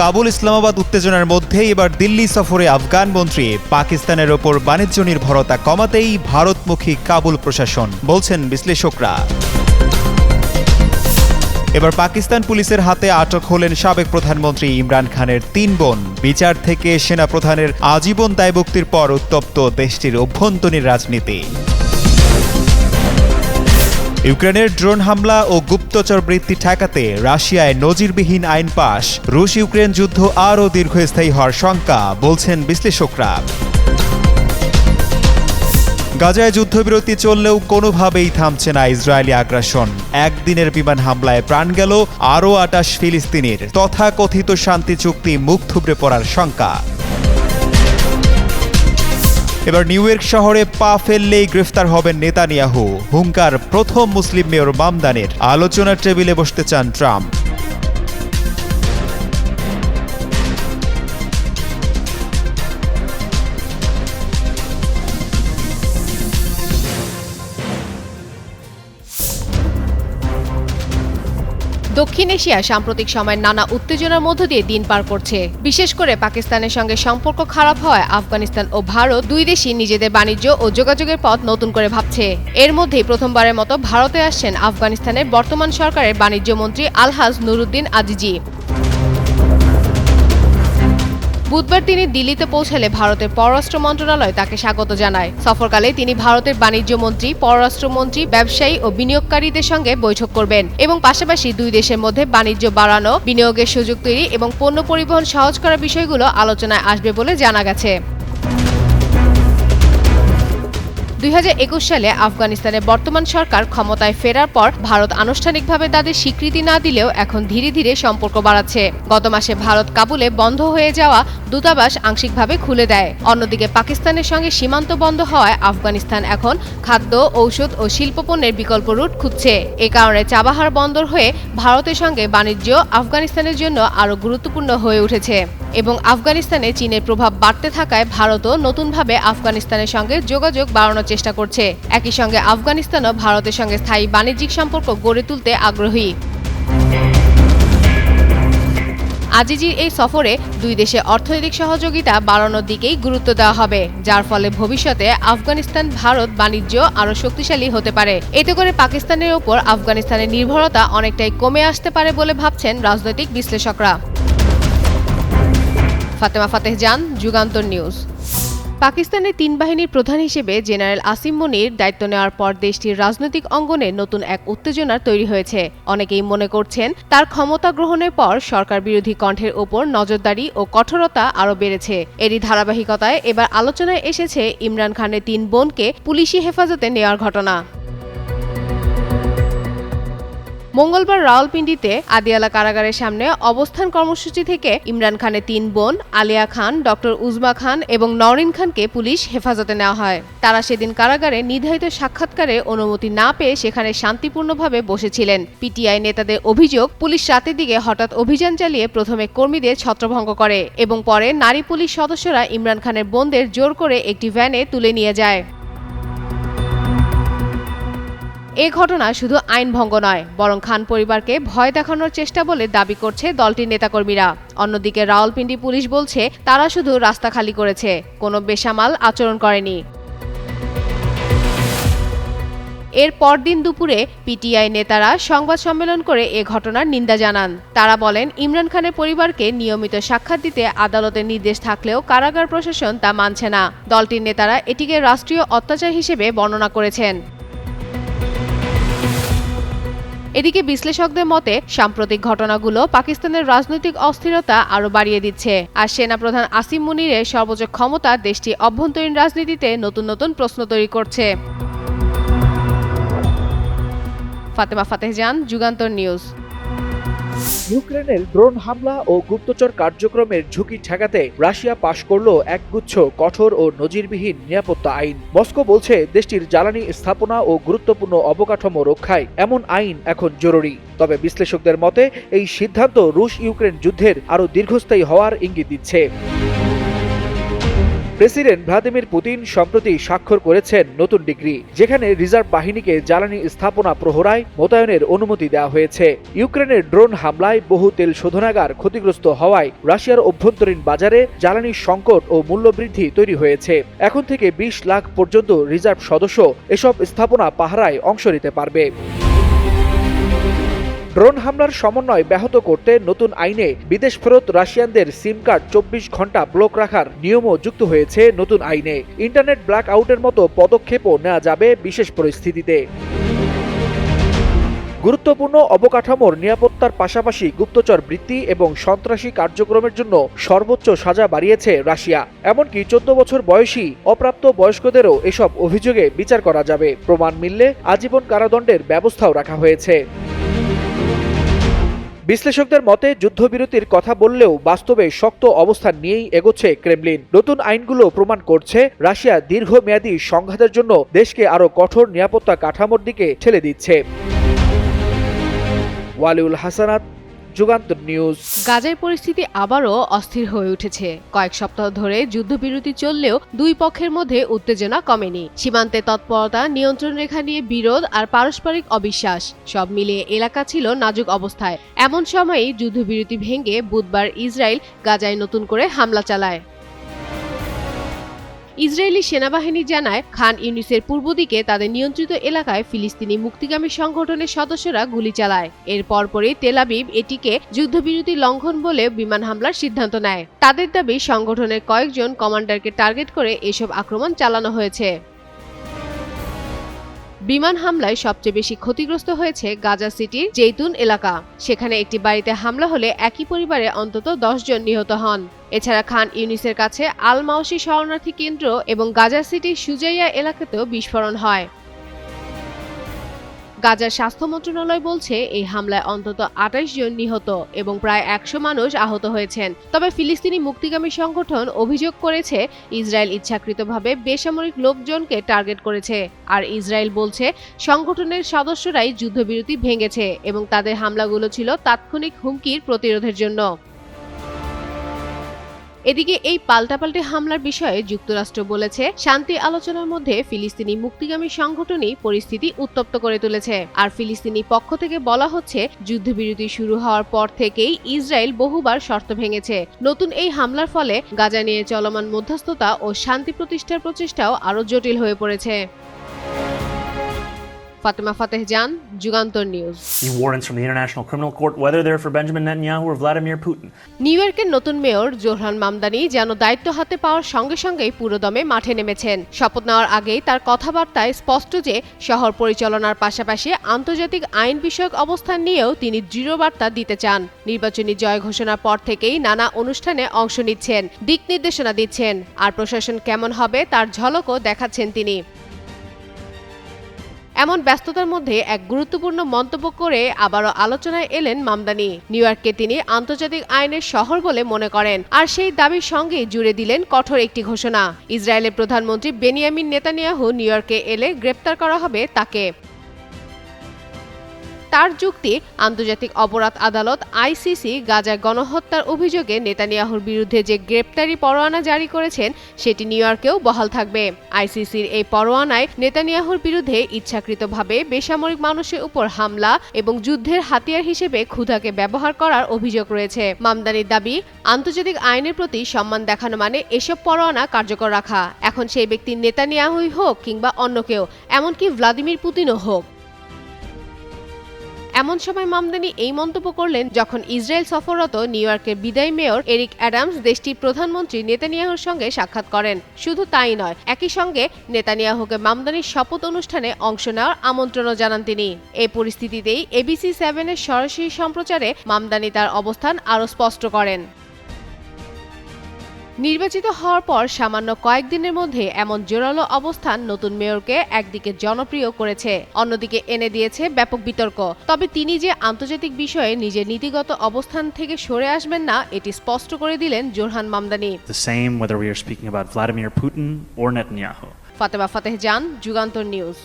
কাবুল ইসলামাবাদ উত্তেজনার মধ্যেই এবার দিল্লি সফরে আফগান মন্ত্রী পাকিস্তানের ওপর বাণিজ্য নির্ভরতা কমাতেই ভারতমুখী কাবুল প্রশাসন, বলছেন বিশ্লেষকরা। এবার পাকিস্তান পুলিশের হাতে আটক হলেন সাবেক প্রধানমন্ত্রী ইমরান খানের তিন বোন। বিচার থেকে সেনা প্রধানের আজীবন দায়বুক্তির পর উত্তপ্ত দেশটির অভ্যন্তরীণ রাজনীতি। ইউক্রেনের ড্রোন হামলা ও গুপ্তচর বৃত্তি ঠেকাতে রাশিয়ায় নজিরবিহীন আইন পাশ। রুশ ইউক্রেন যুদ্ধ আরও দীর্ঘস্থায়ী হওয়ার শঙ্কা, বলছেন বিশ্লেষকরা। গাজায় যুদ্ধবিরতি চললেও কোনোভাবেই থামছে না ইসরায়েলি আগ্রাসন। একদিনের বিমান হামলায় প্রাণ গেল আরও আটাশ ফিলিস্তিনির। তথাকথিত শান্তি চুক্তি মুখ থুবড়ে পড়ার শঙ্কা। এবার নিউ ইয়র্ক শহরে পা ফেললেই গ্রেফতার হবেন নেতানিয়াহু। হুঙ্কার প্রথম মুসলিম মেয়র মামদানের। আলোচনার টেবিলে বসতে চান ট্রাম্প। দক্ষিণ এশিয়া সাম্প্রতিক সময়ের নানা উত্তেজনার মধ্য দিয়ে দিন পার করছে। বিশেষ করে পাকিস্তানের সঙ্গে সম্পর্ক খারাপ হওয়ায় আফগানিস্তান ও ভারত দুই দেশই নিজেদের বাণিজ্য ও যোগাযোগের পথ নতুন করে ভাবছে। এর মধ্যেই প্রথমবারের মতো ভারতে আসছেন আফগানিস্তানের বর্তমান সরকারের বাণিজ্য মন্ত্রী আলহাজ নুরুদ্দিন আজিজি। বুধবার তিনি দিল্লিতে পৌঁছালে ভারতের পররাষ্ট্র মন্ত্রণালয় তাকে স্বাগত জানায়। সফরকালে তিনি ভারতের বাণিজ্য মন্ত্রী পররাষ্ট্রমন্ত্রী ব্যবসায়ী ও বিনিয়োগকারীদের সঙ্গে বৈঠক করবেন এবং পাশাপাশি দুই দেশের মধ্যে বাণিজ্য বাড়ানো, বিনিয়োগের সুযোগ তৈরি এবং পণ্য পরিবহন সহজ করার বিষয়গুলো আলোচনায় আসবে বলে জানা গেছে। দুই হাজার একুশ সালে আফগানিস্তানের বর্তমান সরকার ক্ষমতায় ফেরার পর ভারত আনুষ্ঠানিকভাবে তাদের স্বীকৃতি না দিলেও এখন ধীরে ধীরে সম্পর্ক বাড়াচ্ছে। গত মাসে ভারত কাবুলে বন্ধ হয়ে যাওয়া দূতাবাস আংশিকভাবে খুলে দেয়। অন্যদিকে পাকিস্তানের সঙ্গে সীমান্ত বন্ধ হওয়ায় আফগানিস্তান এখন খাদ্য, ঔষধ ও শিল্পপণ্যের বিকল্প রুট খুঁজছে। এ কারণে চাবাহার বন্দর হয়ে ভারতের সঙ্গে বাণিজ্য আফগানিস্তানের জন্য আরও গুরুত্বপূর্ণ হয়ে উঠেছে। এবং আফগানিস্তানে চীনের প্রভাব বাড়তে থাকায় ভারতও নতুনভাবে আফগানিস্তানের সঙ্গে যোগাযোগ বাড়ানোর চেষ্টা করছে। একই সঙ্গে আফগানিস্তানও ভারতের সঙ্গে স্থায়ী বাণিজ্যিক সম্পর্ক গড়ে তুলতে আগ্রহী। আজিজির এই সফরে দুই দেশে অর্থনৈতিক সহযোগিতা বাড়ানোর দিকেই গুরুত্ব দেওয়া হবে, যার ফলে ভবিষ্যতে আফগানিস্তান, ভারত বাণিজ্য আরও শক্তিশালী হতে পারে। এতে করে পাকিস্তানের ওপর আফগানিস্তানের নির্ভরতা অনেকটাই কমে আসতে পারে বলে ভাবছেন রাজনৈতিক বিশ্লেষকরা। ফাতেমা ফাতেহ জান, যুগান্তর নিউজ। পাকিস্তানের তিন বাহিনীর প্রধান হিসেবে জেনারেল আসিম মনির দায়িত্ব নেওয়ার পর দেশটির রাজনৈতিক অঙ্গনে নতুন এক উত্তেজনার তৈরি হয়েছে। অনেকেই মনে করছেন, তার ক্ষমতা গ্রহণের পর সরকার বিরোধী কণ্ঠের ওপর নজরদারি ও কঠোরতা আরও বেড়েছে। এরই ধারাবাহিকতায় এবার আলোচনায় এসেছে ইমরান খানের তিন বোনকে পুলিশি হেফাজতে নেওয়ার ঘটনা। মঙ্গলবার রাওয়ালপিন্ডিতে আদিয়ালা কারাগারের সামনে অবস্থান কর্মসূচি থেকে ইমরান খানের তিন বোন, আলিয়া খান, ডক্টর উজমা খান এবং নরিন খানকে পুলিশ হেফাজতে নেওয়া হয়। তারা সেদিন কারাগারে নির্ধারিত সাক্ষাৎকারে অনুমতি না পেয়ে সেখানে শান্তিপূর্ণভাবে বসেছিলেন। পিটিআই নেতাদের অভিযোগ, পুলিশ রাতের দিকে হঠাৎ অভিযান চালিয়ে প্রথমে কর্মীদের ছত্রভঙ্গ করে এবং পরে নারী পুলিশ সদস্যরা ইমরান খানের বোনদের জোর করে একটি ভ্যানে তুলে নিয়ে যায়। এ ঘটনা শুধু আইন ভঙ্গ নয়, বরং খান পরিবারকে ভয় দেখানোর চেষ্টা বলে দাবি করছে দলটির নেতাকর্মীরা। অন্যদিকে রাওয়ালপিন্ডি পুলিশ বলছে, তারা শুধু রাস্তা খালি করেছে, কোনো বেসামাল আচরণ করেনি। এর পরদিন দুপুরে পিটিআই নেতারা সংবাদ সম্মেলন করে এ ঘটনার নিন্দা জানান। তারা বলেন, ইমরান খানের পরিবারকে নিয়মিত সাক্ষাৎ দিতে আদালতের নির্দেশ থাকলেও কারাগার প্রশাসন তা মানছে না। দলটির নেতারা এটিকে রাষ্ট্রীয় অত্যাচার হিসেবে বর্ণনা করেছেন। এদিকে বিশ্লেষকদের মতে, সাম্প্রতিক ঘটনাগুলো পাকিস্তানের রাজনৈতিক অস্থিরতা আরও বাড়িয়ে দিচ্ছে। আর সেনাপ্রধান আসিম মুনিরের সর্বোচ্চ ক্ষমতা দেশটি অভ্যন্তরীণ রাজনীতিতে নতুন নতুন প্রশ্ন তৈরি করছে। ফাতেমা ফাতেহজান যুগান্তর নিউজ। ইউক্রেনের ড্রোন হামলা ও গুপ্তচর কার্যক্রমের ঝুঁকি ঠেকাতে রাশিয়া পাশ করল একগুচ্ছ, কঠোর ও নজিরবিহীন নিরাপত্তা আইন। মস্কো বলছে দেশটির জ্বালানি স্থাপনা ও গুরুত্বপূর্ণ অবকাঠামো রক্ষায় এমন আইন এখন জরুরি। তবে বিশ্লেষকদের মতে, এই সিদ্ধান্ত রুশ ইউক্রেন যুদ্ধের আরও দীর্ঘস্থায়ী হওয়ার ইঙ্গিত দিচ্ছে। প্রেসিডেন্ট ভ্লাদিমির পুতিন সম্প্রতি স্বাক্ষর করেছেন নতুন ডিগ্রি, যেখানে রিজার্ভ বাহিনীকে জ্বালানি স্থাপনা প্রহরায় মোতায়েনের অনুমতি দেওয়া হয়েছে। ইউক্রেনের ড্রোন হামলায় বহু তেল শোধনাগার ক্ষতিগ্রস্ত হওয়ায় রাশিয়ার অভ্যন্তরীণ বাজারে জ্বালানি সংকট ও মূল্যবৃদ্ধি তৈরি হয়েছে। এখন থেকে বিশ লাখ পর্যন্ত রিজার্ভ সদস্য এসব স্থাপনা পাহারায় অংশ নিতে পারবে। ড্রোন হামলার সমন্বয় ব্যাহত করতে নতুন আইনে বিদেশ ফেরত রাশিয়ানদের সিম কার্ড চব্বিশ ঘণ্টা ব্লক রাখার নিয়মও যুক্ত হয়েছে নতুন আইনে। ইন্টারনেট ব্ল্যাক আউটের মতো পদক্ষেপও নেওয়া যাবে বিশেষ পরিস্থিতিতে। গুরুত্বপূর্ণ অবকাঠামোর নিরাপত্তার পাশাপাশি গুপ্তচর বৃত্তি এবং সন্ত্রাসী কার্যক্রমের জন্য সর্বোচ্চ সাজা বাড়িয়েছে রাশিয়া। এমনকি চোদ্দ বছর বয়সী অপ্রাপ্ত বয়স্কদেরও এসব অভিযোগে বিচার করা যাবে। প্রমাণ মিললে আজীবন কারাদণ্ডের ব্যবস্থাও রাখা হয়েছে। বিশ্লেষকদের মতে, যুদ্ধবিরতির কথা বললেও বাস্তবে শক্ত অবস্থান নিয়েই এগোচ্ছে ক্রেমলিন। নতুন আইনগুলো প্রমাণ করছে, রাশিয়া দীর্ঘমেয়াদী সংঘাতের জন্য দেশকে আরও কঠোর নিরাপত্তা কাঠামোর দিকে ঠেলে দিচ্ছে। ওয়ালিউল হাসানাত যুগান্তর নিউজ। গাজার পরিস্থিতি আবারও অস্থির হয়ে উঠেছে। কয়েক সপ্তাহ ধরে যুদ্ধবিরতি চললেও দুই পক্ষের মধ্যে উত্তেজনা কমেনি। সীমান্তে তৎপরতা নিয়ন্ত্রণ রেখা নিয়ে বিরোধ আর পারস্পরিক অবিশ্বাস, সব মিলিয়ে এলাকা ছিল নাজুক অবস্থায়। এমন সময়েই যুদ্ধবিরতি ভেঙে বুধবার ইসরায়েল গাজায় নতুন করে হামলা চালায়। ইসরায়েলি সেনাবাহিনী জানায়, খান ইউনিসের পূর্ব দিকে তাদের নিয়ন্ত্রিত এলাকায় ফিলিস্তিনি মুক্তিগামী সংগঠনের সদস্যরা গুলি চালায়। এর পরপরই তেলাবিব এটিকে যুদ্ধবিরতি লঙ্ঘন বলে বিমান হামলার সিদ্ধান্ত নেয়। তাদের দাবি, সংগঠনের কয়েকজন কমান্ডারকে টার্গেট করে এসব আক্রমণ চালানো হয়েছে। বিমান হামলায় সবচেয়ে বেশি ক্ষতিগ্রস্ত হয়েছে গাজা সিটির জেইতুন এলাকা। সেখানে একটি বাড়িতে হামলা হলে একই পরিবারে অন্তত জন নিহত হন। এছাড়া খান ইউনিসের কাছে আল মাওসি শরণার্থী কেন্দ্র এবং গাজা সিটির সুজাইয়া এলাকাতেও বিস্ফোরণ হয়। গাজার স্বাস্থ্য মন্ত্রণালয় বলছে, এই হামলায় অন্তত আঠাশ জন নিহত এবং প্রায় একশো মানুষ আহত হয়েছেন। তবে ফিলিস্তিনি মুক্তিগামী সংগঠন অভিযোগ করেছে, ইসরায়েল ইচ্ছাকৃতভাবে বেসামরিক লোকজনকে টার্গেট করেছে। আর ইসরায়েল বলছে, সংগঠনের সদস্যরাই যুদ্ধবিরতি ভেঙেছে এবং তাদের হামলাগুলো ছিল তাৎক্ষণিক হুমকির প্রতিরোধের জন্য। এদিকে এই পাল্টাপাল্টি হামলার বিষয়ে যুক্তরাষ্ট্র বলেছে, শান্তি আলোচনার মধ্যে ফিলিস্তিনি মুক্তিগামী সংগঠনই পরিস্থিতি উত্তপ্ত করে তুলেছে। আর ফিলিস্তিনি পক্ষ থেকে বলা হচ্ছে, যুদ্ধবিরতি শুরু হওয়ার পর থেকেই ইসরায়েল বহুবার শর্ত ভেঙেছে। নতুন এই হামলার ফলে গাজা নিয়ে চলমান মধ্যস্থতা ও শান্তি প্রতিষ্ঠার প্রচেষ্টাও আরও জটিল হয়ে পড়েছে। Fatema Fateh Jan Jugantor news These warrants from the International Criminal Court, whether they're for Benjamin Netanyahu or Vladimir Putin. নিউ ইয়র্কের নতুন মেয়র জোহরান মামদানি যেন দায়িত্ব হাতে পাওয়ার সঙ্গে সঙ্গেই পুরোদমে মাঠে নেমেছেন। শপথ নেওয়ার আগেই তার কথাবার্তায় স্পষ্ট যে শহর পরিচালনার পাশাপাশি আন্তর্জাতিক আইন বিষয়ক অবস্থান নিয়েও তিনি দৃঢ় বার্তা দিতে চান। নির্বাচনী জয় ঘোষণার পর থেকেই নানা অনুষ্ঠানে অংশ নিচ্ছেন দিক নির্দেশনা দিচ্ছেন। আর প্রশাসন কেমন হবে তার ঝলকও দেখাচ্ছেন তিনি। এমন ব্যস্ততার মধ্যে এক গুরুত্বপূর্ণ মন্তব্য করে আবারও আলোচনায় এলেন মামদানি। নিউ ইয়র্ককে তিনি আন্তর্জাতিক আইনের শহর বলে মনে করেন। আর সেই দাবির সঙ্গে জুড়ে দিলেন কঠোর একটি ঘোষণা। ইসরায়েলের প্রধানমন্ত্রী বেনিয়ামিন নেতানিয়াহু নিউ ইয়র্কে এলে গ্রেপ্তার করা হবে তাকে। তার যুক্তি, আন্তর্জাতিক অপরাধ আদালত আইসিসি গাজা গণহত্যার অভিযোগে নেতানিয়াহুর বিরুদ্ধে যে গ্রেপ্তারি পরোয়ানা জারি করেছেন, সেটি নিউ ইয়র্কেও বহাল থাকবে। আইসিসির এই পরোয়ানায় নেতানিয়াহুর বিরুদ্ধে ইচ্ছাকৃতভাবে বেসামরিক মানুষের উপর হামলা এবং যুদ্ধের হাতিয়ার হিসেবে ক্ষুধাকে ব্যবহার করার অভিযোগ রয়েছে। মামদানির দাবি, আন্তর্জাতিক আইনের প্রতি সম্মান দেখানো মানে এসব পরোয়ানা কার্যকর রাখা। এখন সেই ব্যক্তি নেতানিয়াহুই হোক কিংবা অন্য কেউ, এমনকি ভ্লাদিমির পুতিনও হোক। এমন সময় মামদানি এই মন্তব্য করলেন যখন ইসরায়েল সফররত নিউ ইয়র্কের বিদায়ী মেয়র এরিক অ্যাডামস দেশটির প্রধানমন্ত্রী নেতানিয়াহুর সঙ্গে সাক্ষাৎ করেন। শুধু তাই নয়, একই সঙ্গে নেতানিয়াহুকে মামদানির শপথ অনুষ্ঠানে অংশ নেওয়ার আমন্ত্রণও জানান তিনি। এই পরিস্থিতিতেই এবিসি সেভেনের সরাসরি সম্প্রচারে মামদানি তার অবস্থান আরও স্পষ্ট করেন। নির্বাচিত হওয়ার পর সামান্য কয়েকদিনের মধ্যে এমন জোরালো অবস্থান নতুন মেয়রকে একদিকে জনপ্রিয় করেছে অন্যদিকে এনে দিয়েছে ব্যাপক বিতর্ক। তবে তিনি যে আন্তর্জাতিক বিষয়ে নিজের নীতিগত অবস্থান থেকে সরে আসবেন না এটি স্পষ্ট করে দিলেন জোরহান মামদানি. ফাতেমা ফাতেহ জান যুগান্তর নিউজ।